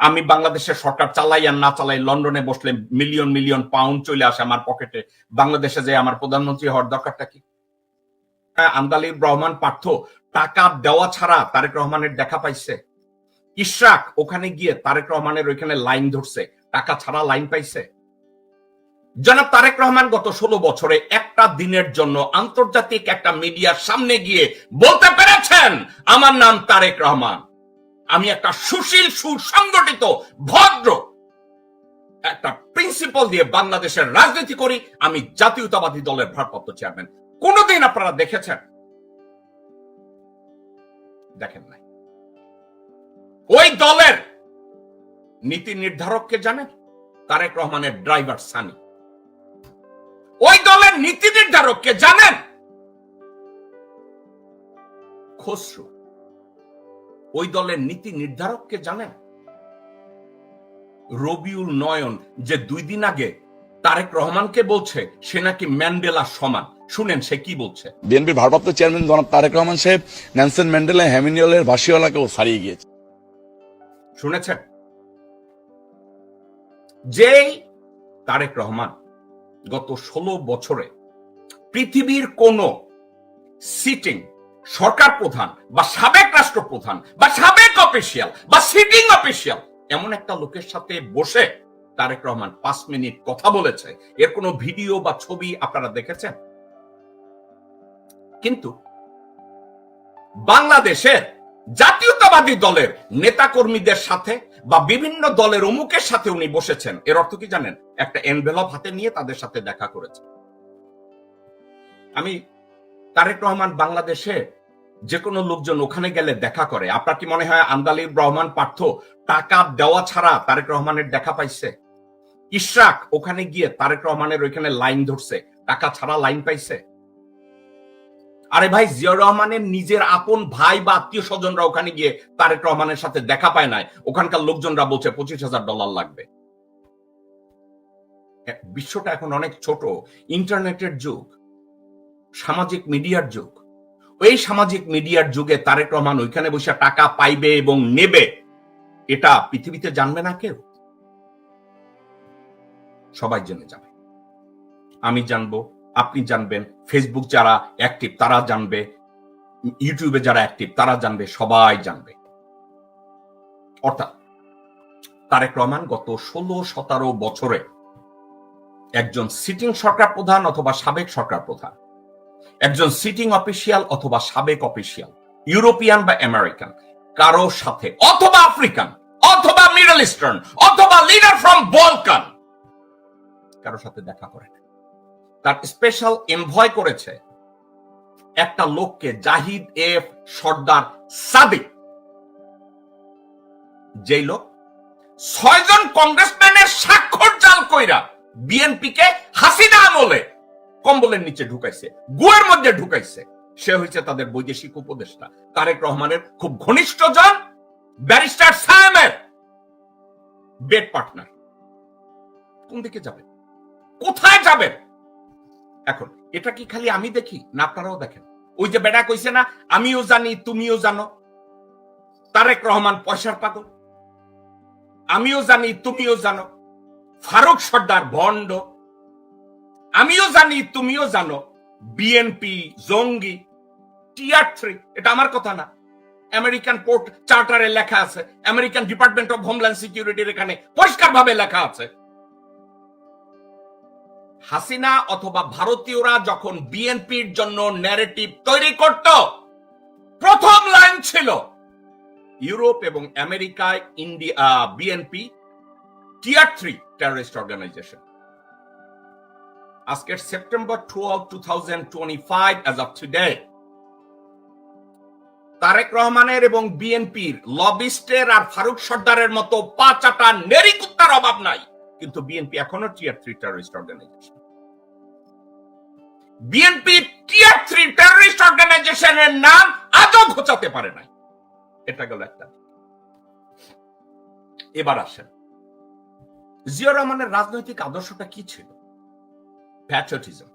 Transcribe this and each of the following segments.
আমি বাংলাদেশের সরকার চালাই আর না চালাই লন্ডনে বসলে মিলিয়ন মিলিয়ন পাউন্ড চলে আসে আমার পকেটে বাংলাদেশে যে আমার প্রধানমন্ত্রী হওয়ার দরকারটা কি? হ্যাঁ, রহমান পার্থ টাকা দেওয়া ছাড়া তারেক রহমানের দেখা পাইছে। ইশরাক ওখানে গিয়ে তারেক রহমানের ওইখানে লাইন ধরছে টাকা ছাড়া লাইন পাইছে। জনাব তারেক রহমান গত ষোলো বছরে একটা দিনের জন্য আন্তর্জাতিক একটা মিডিয়ার সামনে গিয়ে বলতে পেরেছেন আমার নাম তারেক রহমান। আমি একটা সুশীল, সুসংগঠিত, ভদ্র একটা প্রিন্সিপাল দিয়ে বাংলাদেশের রাজনীতি করি, আমি জাতীয়তাবাদী দলের ভারপ্রাপ্ত চেয়ারম্যান কোনদিন আপনারা দেখেছেন? দেখেন নাই। ওই দলের নীতি নির্ধারককে জানেন? তারেক রহমানের ড্রাইভার সানি ওই দলের নীতি নির্ধারককে জানেন? খসরু। ওই দলের নীতি নির্ধারককে জানেন? রবিউল নয়ন যে দুই দিন আগে তারেক রহমানকে বলছে সে নাকি ম্যান্ডেলা সমান। শুনেন সে কি বলছে। বিএনপির ভারপ্রাপ্ত চেয়ারম্যান জনাব তারেক রহমান সাহেব ন্যানসন ম্যান্ডেলা হ্যামিনিয়লের ভাসিওয়ালাকেও ছাড়িয়ে গিয়েছে। শুনেছেন? যেই তারেক রহমান গত ষোলো বছরে পৃথিবীর কোন সিটিং সরকার প্রধান বা সাবেক রাষ্ট্রপ্রধান বা সাবেক অফিসিয়াল বা সিটিং অফিসিয়াল এমন একটা লোকের সাথে বসে তারেক রহমান পাঁচ মিনিট কথা বলেছে। এর কোনো ভিডিও বা ছবি আপনারা দেখেছেন? কিন্তু বাংলাদেশের জাতীয়তাবাদী দলের নেতাকর্মীদের সাথে বা বিভিন্ন দলের অমুকের সাথে উনি বসেছেন। এর অর্থ কি জানেন? একটা এনভেলপ হাতে নিয়ে তাদের সাথে দেখা করেছে। আমি তারেক রহমান বাংলাদেশে যে কোনো লোকজন ওখানে গেলে দেখা করে। আপনার কি মনে হয় আন্দালিব রহমান পার্থ টাকা দেওয়া ছাড়া তারেক রহমানের দেখা পাইছে? ইশরাক ওখানে গিয়ে তারেক রহমানের ওইখানে লাইন ধরছে, টাকা ছাড়া লাইন পাইছে? আরে ভাই, জিয়াউর রহমানের নিজের আপন ভাই বা আত্মীয় স্বজনরা ওখানে গিয়ে তারেক রহমানের সাথে দেখা পায় নাই। ওখানকার লোকজনরা বলছে পঁচিশ হাজার ডলার লাগবে। বিশ্বটা এখন অনেক ছোট। ইন্টারনেটের যুগ। সামাজিক মিডিয়ার যুগ। ওই সামাজিক মিডিয়ার যুগে তারেক রহমান ওইখানে বসে টাকা পাইবে এবং নেবে, এটা পৃথিবীতে জানবে না কেউ? সবাই জেনে যাবে। আমি জানব, আপনি জানবেন ফেসবুক যারা অ্যাক্টিভ তারা জানবে ইউটিউবে যারা অ্যাক্টিভ তারা জানবে, সবাই জানবে। অর্থাৎ তারেক রহমান গত ষোলো সতেরো বছরে একজন সিটিং সরকার প্রধান অথবা সাবেক সরকার প্রধান। একজন সিটিং অফিসিয়াল অথবা সাবেক অফিসিয়াল ইউরোপিয়ান বা আমেরিকান কারও সাথে, অথবা আফ্রিকান অথবা মিডল ইস্টার্ন অথবা লিডার ফ্রম বলকান কারও সাথে দেখা করেন তার স্পেশাল এনভয় করেছে একটা লোককে, জাহিদ এফ সর্দার সাদিক। যেই লোক ছয়জন কংগ্রেসম্যানের স্বাক্ষর জাল কইরা বিএনপিকে হাসিনা আমলে কম্বলের নিচে ঢুকাইছে গুয়ের মধ্যে ঢুকাইছে। সে হয়েছে তাদের বৈদেশিক উপদেষ্টা। তারেক রহমানের খুব ঘনিষ্ঠ জন, ব্যারিস্টার সায়েমের বেড পার্টনার। কোন দিকে যাবেন? কোথায় যাবেন? এখন, এটা কি খালি আমি দেখি, না আপনারাও দেখেন? ওই যে বেটা কইছে না, আমিও জানি, তুমিও জানো। তারেক রহমান পয়সার পাগল। আমিও জানি, তুমিও জানো। ফারুক সর্দার ভণ্ড। আমিও জানি, তুমিও জানো বিএনপি জঙ্গি টিআর থ্রি এটা আমার কথা না। আমেরিকান পোর্ট চার্টারে লেখা আছে আমেরিকান ডিপার্টমেন্ট অফ হোমল্যান্ড সিকিউরিটির এখানে পরিষ্কার ভাবে লেখা আছে। হাসিনা অথবা ভারতীয়রা যখন বিএনপির জন্য ন্যারেটিভ তৈরি করত, প্রথম লাইন ছিল, ইউরোপ এবং আমেরিকায় India BNP tier three terrorist organisation আজকের September twelve two thousand twenty five as of today Tarek রহমানের এবং বিএনপির লবিস্টের আর ফারুক সর্দারের মতো পাঁচাটা নেরিকুত্তার অভাব নাই। কিন্তু বিএনপি এখনও tier three terrorist organisation BNP tier three terrorist অর্গানাইজেশনের নাম আজও ঘোচাতে পারে নাই। এটা গেল একটা এবার আসেন। জিয়া রহমানের রাজনৈতিক আদর্শটা কি ছিল? প্যাট্রিয়টিজম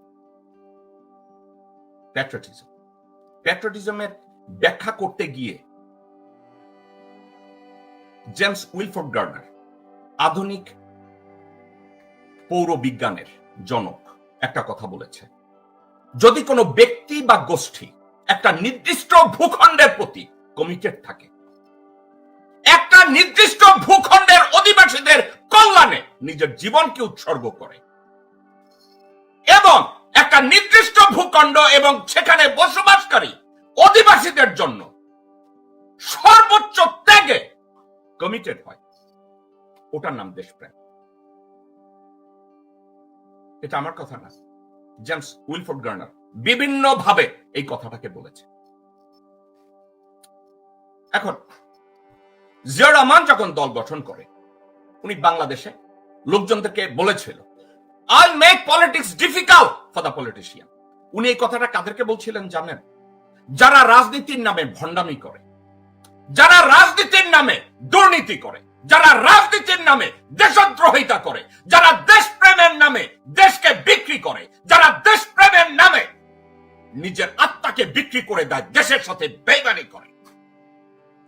প্যাট্রিয়টিজম প্যাট্রিয়টিজমের ব্যাখ্যা করতে গিয়ে জেমস উইলফোর্ড গার্নার আধুনিক পৌর বিজ্ঞানের জনক, একটা কথা বলেছে। যদি কোনো ব্যক্তি বা গোষ্ঠী একটা নির্দিষ্ট ভূখণ্ডের প্রতি কমিটেড থাকে, একটা নির্দিষ্ট ভূখণ্ডের অধিবাসীদের কল্যাণে নিজের জীবনকে উৎসর্গ করে একটা নির্দিষ্ট ভূখণ্ড এবং সেখানে বসবাসকারী অধিবাসীদের জন্য সর্বোচ্চ ত্যাগে কমিটেড হয়। ওটার নাম দেশপ্রেম। এটা আমার কথা না। জেমস উইলফোর্ড গার্নার বিভিন্ন ভাবে এই কথাটাকে বলেছে। এখন জিয়া রহমান যখন দল গঠন করে, উনি বাংলাদেশে লোকজনদেরকে বলেছিল I make politics difficult for the politician উনি এই কথাটা কাদেরকে বলছিলেন জানেন? যারা রাজনীতির নামে ভণ্ডামি করে, যারা রাজনীতির নামে দুর্নীতি করে, যারা রাজনীতির নামে দেশদ্রোহিতা করে, যারা দেশপ্রেমের নামে দেশকে বিক্রি করে, যারা দেশপ্রেমের নামে নিজের আত্মাকে বিক্রি করে দেয়, দেশের সাথে বেইমানি করে।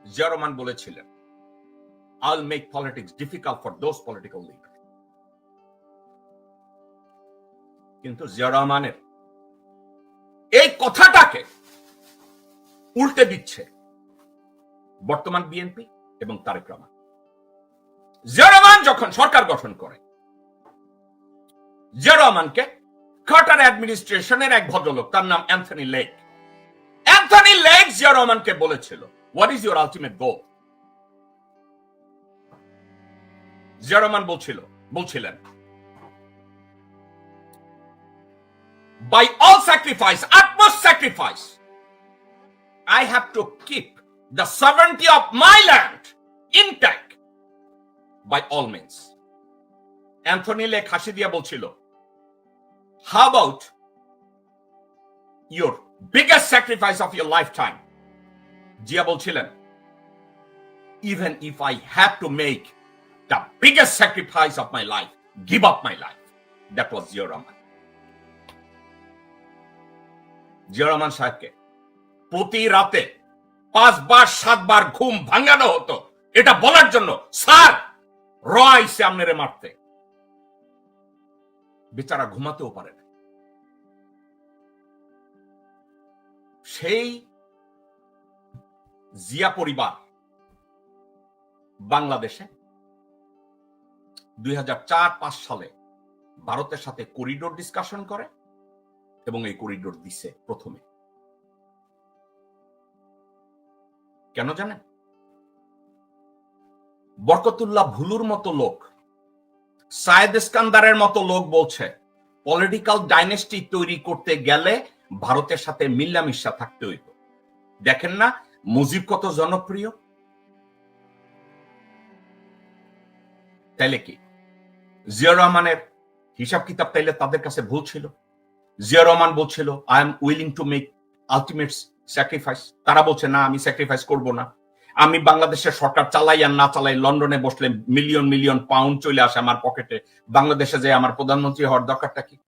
জিয়া বলেছিলেন I'll make politics difficult for those political leader কিন্তু জিয়া রহমানের। এই কথাটাকে উল্টে দিচ্ছে বর্তমান বিএনপি এবং তারেক রহমান। জিয়া রহমান যখন সরকার গঠন করে জিয়া রহমানকে কার্টার অ্যাডমিনিস্ট্রেশনের এক ভদ্রলোক, তার নাম Anthony Lake Anthony Lake Zia রহমানকে বলেছিল what is your ultimate goal Zia Rahman বলছিল, বলছিলেন by all sacrifice, utmost sacrifice, I have to keep the sovereignty of my land intact by all means. Anthony Lake হাসি দিয়া বলছিল how about your biggest sacrifice of your life time Zia বলছিলেন even if I have to make the biggest sacrifice of my life give up my life that was Zia Rahman Zia Rahman সাহেবকে। প্রতি রাতে পাঁচবার, সাতবার ঘুম ভাঙানো হতো। এটা বলার জন্য, স্যার রয় সামনেরে মারতে। বেচারা ঘুমাতেও পারে না। সেই জিয়া পরিবার বাংলাদেশে দুই হাজার সালে ভারতের সাথে করিডোর ডিসকাশন করে। এবং এই করিডোর দিছে প্রথমে। কেন জানেন? বরকতুল্লাহ ভুলুর মতো লোক, সায়েদ ইস্কান্দারের মতো লোক বলছে পলিটিক্যাল ডাইনেস্টি তৈরি করতে গেলে ভারতের সাথে মিল্লামিশা থাকতে হইব। দেখেন না, মুজিব কত জনপ্রিয়? তাইলে কি? জিয়া রহমানের হিসাব কিতাব তাইলে তাদের কাছে ভুল ছিল? জিয়া রহমান বলছিল I am willing to make ultimate sacrifice তারা বলছে, না, আমি স্যাক্রিফাইস করব না। আমি বাংলাদেশের সরকার চালাই আর না চালাই, লন্ডনে বসলে মিলিয়ন মিলিয়ন পাউন্ড চলে আসে আমার পকেটে বাংলাদেশে যে আমার প্রধানমন্ত্রী হওয়ার দরকারটা কি?